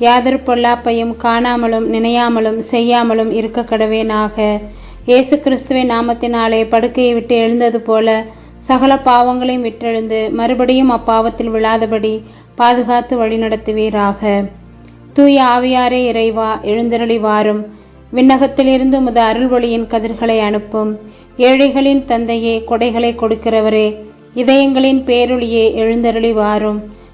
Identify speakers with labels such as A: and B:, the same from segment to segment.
A: யாதர் பொல்லாப்பையும் காணாமலும் நினையாமலும் செய்யாமலும் இருக்க கடவேனாக. இயேசு கிறிஸ்துவின் நாமத்தினாலே படுக்கையை விட்டு எழுந்தது போல சகல பாவங்களையும் விட்டெழுந்து மறுபடியும் அப்பாவத்தில் விழாதபடி பாதுகாத்து வழிநடத்துவீராக. தூய ஆவியாரே இறைவா எழுந்தருளி வாரும் விண்ணகத்திலிருந்து முத அருள் ஒளியின் கதிர்களை அனுப்பும். ஏழைகளின் தந்தையே கொடைகளை கொடுக்கிறவரே இதயங்களின் பேரொழியே எழுந்தருளி வாரும்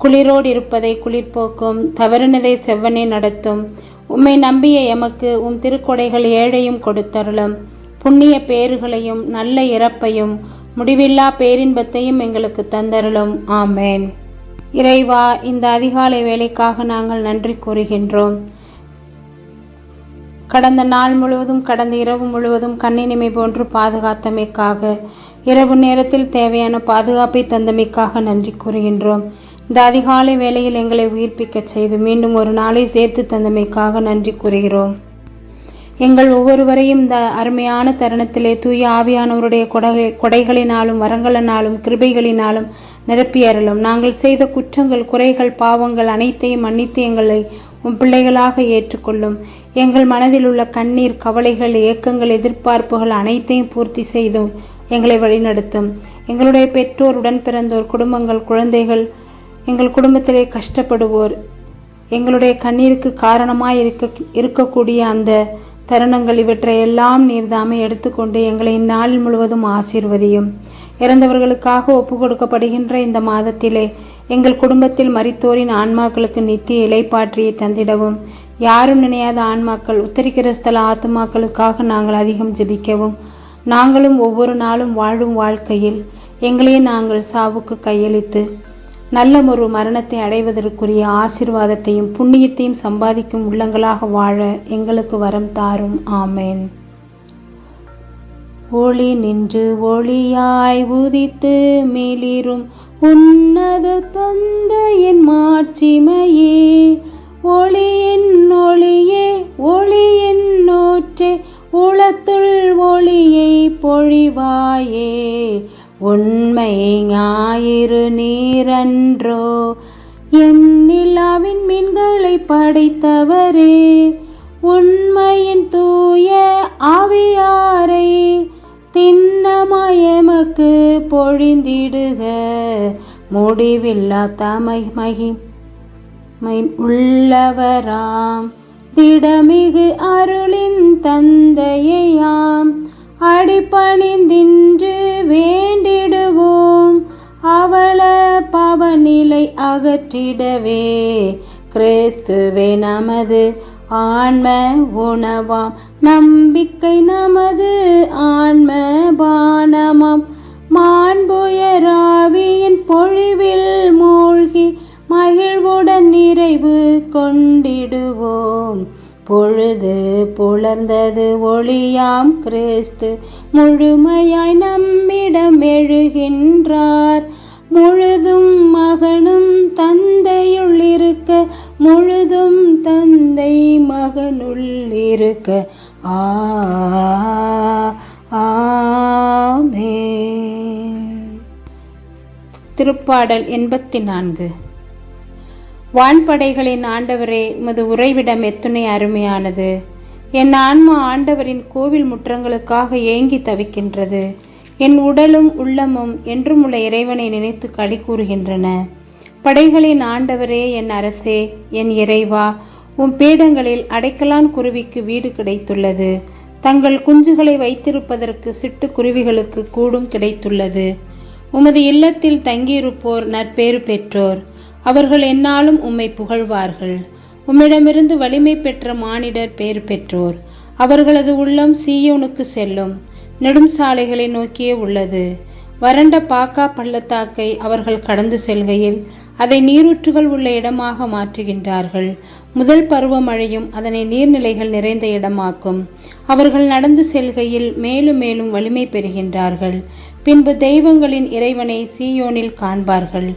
A: குளிரோடு இருப்பதை குளிர்போக்கும் தவறினதை செவ்வனே நடத்தும். உம்மை நம்பிய எமக்கு உம் திருக்கொடைகள் ஏழையும் கொடுத்தருளும். புண்ணிய பேறுகளையும் நல்ல இறப்பையும் முடிவில்லா பேரின்பத்தையும் எங்களுக்கு தந்தருளும். ஆமேன். இறைவா இந்த அதிகாலை வேலைக்காக நாங்கள் நன்றி கூறுகின்றோம். கடந்த நாள் முழுவதும் கடந்த இரவு முழுவதும் கண்ணினிமை போன்று பாதுகாத்தமைக்காக இரவு நேரத்தில் தேவையான பாதுகாப்பை தந்தமைக்காக நன்றி கூறுகின்றோம். இந்த அதிகாலை வேளையில் எங்களை உயிர்ப்பிக்கச் செய்து மீண்டும் ஒரு நாளை சேர்த்து தந்தமைக்காக நன்றி கூறுகிறோம். எங்கள் ஒவ்வொருவரையும் இந்த அருமையான தருணத்திலே தூய ஆவியானவருடைய கொடை கொடைகளினாலும் வரங்களினாலும் கிருபைகளினாலும் நிரப்பியறலும் நாங்கள் செய்த குற்றங்கள் குறைகள் பாவங்கள் அனைத்தையும் மன்னித்து எங்களை உன் பிள்ளைகளாக ஏற்றுக்கொள்ளும். எங்கள் மனதில் உள்ள கண்ணீர் கவலைகள் ஏக்கங்கள் எதிர்பார்ப்புகள் அனைத்தையும் பூர்த்தி செய்தும் எங்களை வழிநடத்தும். எங்களுடைய பெற்றோர் உடன் பிறந்தோர் குடும்பங்கள் குழந்தைகள் எங்கள் குடும்பத்திலே கஷ்டப்படுவோர். எங்களுடைய கண்ணீருக்கு காரணமாய் இருக்க இருக்கக்கூடிய அந்த தருணங்கள் இவற்றை எல்லாம் நீர்தாமே எடுத்துக்கொண்டு எங்களை இந்நாளில் முழுவதும் ஆசீர்வதியும். இறந்தவர்களுக்காக ஒப்பு கொடுக்கப்படுகின்ற இந்த மாதத்திலே எங்கள் குடும்பத்தில் மரித்தோரின் ஆன்மாக்களுக்கு நித்திய இலைப்பாற்றியை தந்திடவும். யாரும் நினையாத ஆன்மாக்கள் உத்தரிக்கிற ஸ்தல ஆத்மாக்களுக்காக நாங்கள் அதிகம் ஜெபிக்கவும். நாங்களும் ஒவ்வொரு நாளும் வாழும் வாழ்க்கையில் எங்களையே நாங்கள் சாவுக்கு கையளித்து நல்ல ஒரு மரணத்தை அடைவதற்குரிய ஆசிர்வாதத்தையும் புண்ணியத்தையும் சம்பாதிக்கும் உள்ளங்களாக வாழ எங்களுக்கு வரம் தாரும். ஆமேன். ஒளி நின்று ஒளியாய் உதித்து மிளிரும் உன்னத தந்தையின் மாட்சிமையே. ஒளியின் ஒளியே ஒளியின் நோற்றே உளத்துள் ஒளியை பொழிவாயே. உண்மை ஞாயிறு நீரன்றோ? என் நிலாவின் மீன்களை படைத்தவரே உண்மையின் தூய ஆவியாரை திண்ணமயமக்கு பொழிந்திடுக. முடிவில்லா தமை மகி உள்ளவராம். திடமிகு அருளின் தந்தையே அகற்றிடவே கிறிஸ்துவே நமது ஆன்ம உணவாம். நம்பிக்கை நமது ஆன்ம பானமாம். மாண்புயராவியின் பொழிவில் மூழ்கி மகிழ்வுடன் நிறைவு கொண்டிடுவோம். பொழுது புலர்ந்தது ஒளியாம் கிறிஸ்து முழுமையாய் நம்மிடம் எழுகின்றார். முழுதும் இருக்க. ஆ ஆமே திருப்பாடல் எண்பத்தி நான்கு வான்படைகளின் ஆண்டவரே உமது உறைவிடம் எத்துணை அருமையானது. என் ஆன்மா ஆண்டவரின் கோவில் முற்றங்களுக்காக ஏங்கி தவிக்கின்றது. என் உடலும் உள்ளமும் என்றும் உள்ள இறைவனை நினைத்து களி கூறுகின்றன. படைகளின் ஆண்டவரே என் அரசே என் இறைவா உம் பீடங்களில் அடைக்கலான் குருவிக்கு வீடு கிடைத்துள்ளது. தங்கள் குஞ்சுகளை வைத்திருப்பதற்கு சிட்டு குருவிகளுக்கு கூடும் கிடைத்துள்ளது. உமது இல்லத்தில் தங்கியிருப்போர் நற்பேறு பெற்றோர். அவர்கள் என்னாலும் உம்மை புகழ்வார்கள். உம்மிடமிருந்து வலிமை பெற்ற மானிடர் பேறு பெற்றோர். அவர்களது உள்ளம் சீயோனுக்கு செல்லும். நெடும் சாலைகளை நோக்கியே உள்ளது. வறண்ட பாக்கா பள்ளத்தாக்கை அவர்கள் கடந்து செல்கையில் அதை நீரூற்றுகள் உள்ள இடமாக மாற்றுகின்றார்கள். முதல் பருவமழையும் அதனை நீர்நிலைகள் நிறைந்த இடமாக்கும். அவர்கள் நடந்து செல்கையில் மேலும் மேலும் வலிமை பெறுகின்றார்கள். பின்பு தெய்வங்களின் இறைவனை சீயோனில் காண்பார்கள்.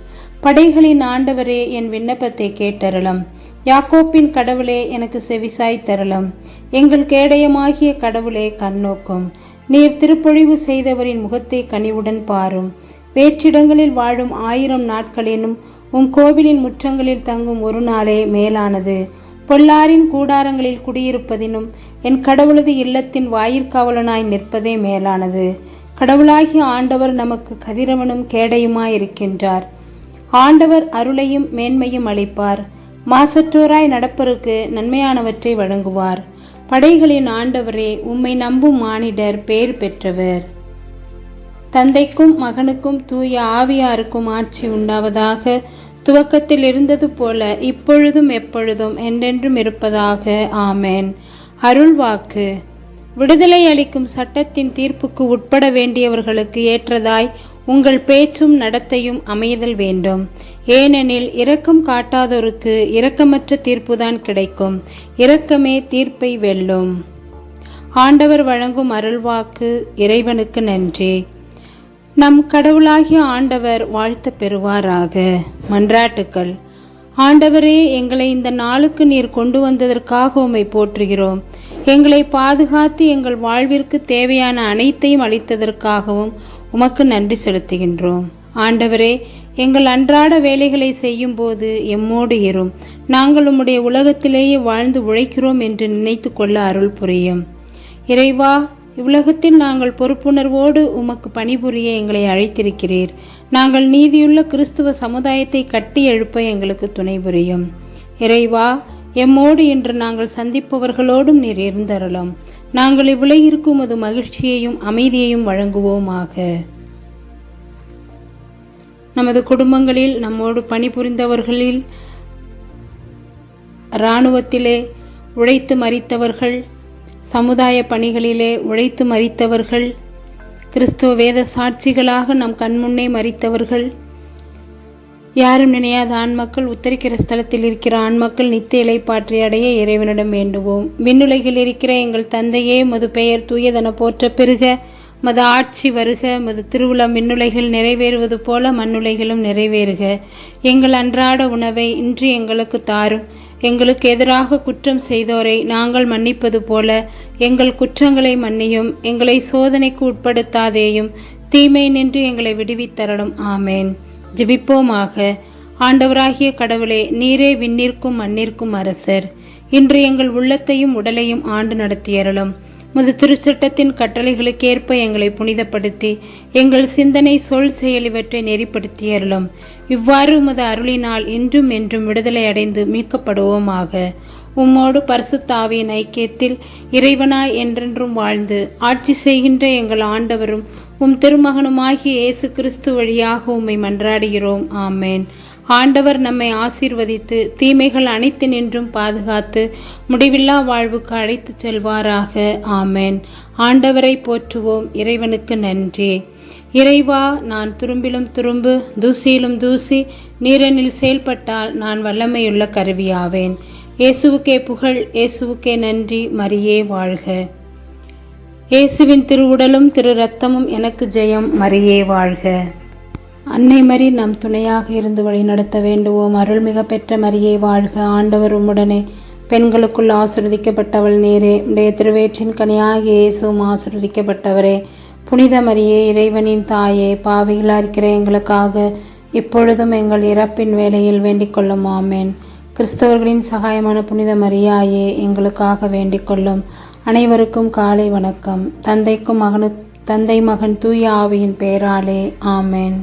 A: படைகளின் ஆண்டவரே என் விண்ணப்பத்தை கேட்டருளம். யாக்கோப்பின் கடவுளே எனக்கு செவிசாய் தருளம். எங்கள் கேடயமாகிய கடவுளே கண்ணோக்கும். நீர் திருப்பொழிவு செய்தவரின் முகத்தை கனிவுடன் பாரும். வேற்றிடங்களில் வாழும் ஆயிரம் நாட்களேனும் உம் கோவிலின் முற்றங்களில் தங்கும் ஒரு நாளே மேலானது. பொல்லாரின் கூடாரங்களில் குடியிருப்பதினும் என் கடவுளது இல்லத்தின் வாயிற்காவலனாய் நிற்பதே மேலானது. கடவுளாகிய ஆண்டவர் நமக்கு கதிரவனும் கேடையுமாயிருக்கின்றார். ஆண்டவர் அருளையும் மேன்மையும் அளிப்பார். மாசற்றோராய் நடப்பருக்கு நன்மையானவற்றை வழங்குவார். படைகளின் ஆண்டவரே உம்மை நம்பும் மானிடர் பேர் பெற்றவர். தந்தைக்கும் மகனுக்கும் தூய ஆவியாருக்கும் ஆட்சி உண்டாவதாக துவக்கத்தில் இருந்தது போல இப்பொழுதும் எப்பொழுதும் என்றென்றும் இருப்பதாக. ஆமேன். அருள்வாக்கு விடுதலை அளிக்கும் சட்டத்தின் தீர்ப்புக்கு உட்பட வேண்டியவர்களுக்கு ஏற்றதாய் உங்கள் பேச்சும் நடத்தையும் அமைதல் வேண்டும். ஏனெனில் இரக்கம் காட்டாதோருக்கு இரக்கமற்ற தீர்ப்புதான் கிடைக்கும். இரக்கமே தீர்ப்பை வெல்லும். ஆண்டவர் வழங்கும் அருள்வாக்கு இறைவனுக்கு நன்றி. நம் கடவுளாகிய ஆண்டவர் வாழ்த்த பெறுவாராக. மன்றாட்டுக்கள். ஆண்டவரே எங்களை இந்த நாளுக்கு நீர் கொண்டு வந்ததற்காக உம்மை போற்றுகிறோம். எங்களை பாதுகாத்து எங்கள் வாழ்விற்கு தேவையான அனைத்தையும் அளித்ததற்காகவும் உமக்கு நன்றி செலுத்துகின்றோம். ஆண்டவரே எங்கள் அன்றாட வேலைகளை செய்யும் போது எம்மோடு இரும். நாங்கள் உம்முடைய உலகத்திலேயே வாழ்ந்து உழைக்கிறோம் என்று நினைத்து கொள்ள அருள் புரியும். இறைவா இவ்வுலகத்தில் நாங்கள் பொறுப்புணர்வோடு உமக்கு பணிபுரிய எங்களை அழைத்திருக்கிறீர். நாங்கள் நீதியுள்ள கிறிஸ்துவ சமுதாயத்தை கட்டி எழுப்ப எங்களுக்கு துணை புரியும். இறைவா எம்மோடு இன்று நாங்கள் சந்திப்பவர்களோடும் நீர் இருந்தருளும். நாங்கள் இவ்வுலகிற்கு உமது மகிழ்ச்சியையும் அமைதியையும் வழங்குவோமாக. நமது குடும்பங்களில் நம்மோடு பணிபுரிந்தவர்களில் இராணுவத்திலே உழைத்து மறித்தவர்கள் சமுதாய பணிகளிலே உழைத்து மறித்தவர்கள் கிறிஸ்துவ வேத சாட்சிகளாக நம் கண்முன்னே மறித்தவர்கள். யாரும் நினையாத ஆண்மக்கள் உத்தரிக்கிற ஸ்தலத்தில் இருக்கிற ஆண்மக்கள் நித்திய இலைப்பாற்றி அடைய இறைவனிடம் வேண்டுவோம். விண்ணுலகில் இருக்கிற எங்கள் தந்தையே மது பெயர் தூயதென போற்ற பெருக மது ஆட்சி வருக மது திருவுளம் விண்ணுலைகள் நிறைவேறுவது போல மண்ணுலைகளும் நிறைவேறுக. எங்கள் அன்றாட உணவை இன்று எங்களுக்கு தாரும். எங்களுக்கு எதிராக குற்றம் செய்தோரை நாங்கள் மன்னிப்பது போல எங்கள் குற்றங்களை மன்னியும் எங்களை சோதனைக்கு உட்படுத்தாதேயும் தீமை நின்று எங்களை விடுவித்தரலும் ஆமேன். ஜிபிப்போமாக. ஆண்டவராகிய கடவுளே நீரே விண்ணிற்கும் மண்ணிற்கும் அரசர். இன்று எங்கள் உள்ளத்தையும் உடலையும் ஆண்டு நடத்தியறலும் முது திருச்சட்டத்தின் கட்டளைகளுக்கேற்ப எங்களை புனிதப்படுத்தி எங்கள் சிந்தனை சொல் செயல் இவற்றை நெறிப்படுத்தியறலும் இவ்வாறு உமது அருளினால் இன்றும் என்றும் விடுதலை அடைந்து மீட்கப்படுவோமாக. உம்மோடு பரிசுத்தாவியின் ஐக்கியத்தில் இறைவனாய் என்றென்றும் வாழ்ந்து ஆட்சி செய்கின்ற எங்கள் ஆண்டவரும் உம் திருமகனுமாகிய இயேசு கிறிஸ்து வழியாக உம்மை மன்றாடுகிறோம். ஆமேன். ஆண்டவர் நம்மை ஆசீர்வதித்து தீமைகள் அனைத்து நின்றும் பாதுகாத்து முடிவில்லா வாழ்வுக்கு அழைத்துச் செல்வாராக. ஆமேன். ஆண்டவரை போற்றுவோம். இறைவனுக்கு நன்றி. இறைவா நான் துரும்பிலும் துரும்பு தூசியிலும் தூசி நீரனில் செயல்பட்டால் நான் வல்லமையுள்ள கருவியாவேன். இயேசுவுக்கே புகழ் இயேசுவுக்கே நன்றி மரியே வாழ்க. இயேசுவின் திருவுடலும் திரு ரத்தமும் எனக்கு ஜெயம் மரியே வாழ்க. அன்னை மரி நம் துணையாக இருந்து வழி நடத்த வேண்டுவோம். அருள்மிக பெற்ற மரியை வாழ்க. ஆண்டவர் உம்முடனே பெண்களுக்குள் ஆசிர்வதிக்கப்பட்டவள் நேரே. உடைய திருவேற்றின் கனியாக இயேசும் ஆசிர்வதிக்கப்பட்டவரே. புனித மரியே இறைவனின் தாயே பாவிகளா இருக்கிற எங்களுக்காக இப்பொழுதும் எங்கள் இறப்பின் வேளையில் வேண்டிக் கொள்ளும். ஆமேன். கிறிஸ்தவர்களின் சகாயமான புனித மரியாயே எங்களுக்காக வேண்டிக் கொள்ளும். அனைவருக்கும் காலை வணக்கம். தந்தைக்கும் மகனு தந்தை மகன் தூய ஆவியின் பெயராலே ஆமேன்.